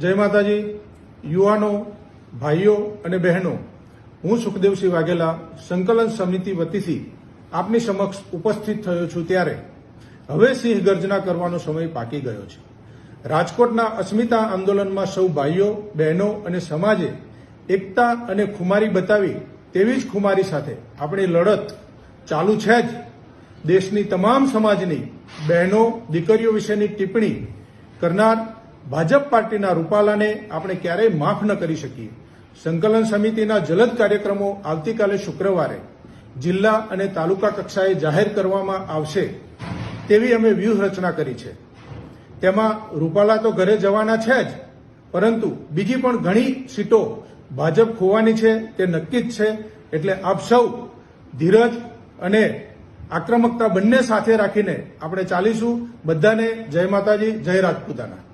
જય માતાજી, યુવાનો, ભાઈઓ અને બહેનો, હું સુખદેવસિંહ વાઘેલા, સંકલન સમિતિ વતીથી આપની સમક્ષ ઉપસ્થિત થયો છું ત્યારે. હવે સિંહ ગર્જના કરવાનો સમય પાકી ગયો છે. રાજકોટના અસ્મિતા આંદોલનમાં સૌ ભાઈઓ, બહેનો અને સમાજે એકતા અને ખુમારી બતાવી તેવી જ ખુમારી સાથે આપણી લડત ચાલુ છે જ. દેશની તમામ સમાજની બહેનો, દીકરીઓ વિશેની ટિપ્પણી કરનાર ભાજપ પાર્ટીના રૂપાલાને આપણે ક્યારેય માફ ન કરી શકીએ. સંકલન સમિતિના જલદ કાર્યક્રમો આવતીકાલે શુક્રવારે જિલ્લા અને તાલુકા કક્ષાએ જાહેર કરવામાં આવશે તેવી અમે વ્યૂહરચના કરી છે. તેમાં રૂપાલા તો ઘરે જવાના છે જ, પરંતુ બીજી પણ ઘણી સીટો ભાજપ ખોવાની છે, તે નક્કી જ છે. એટલે આપ સૌ ધીરજ અને આક્રમકતા બંને સાથે રાખીને આપણે ચાલીશું. બધાને જય માતાજી, જય રાજપૂતાના.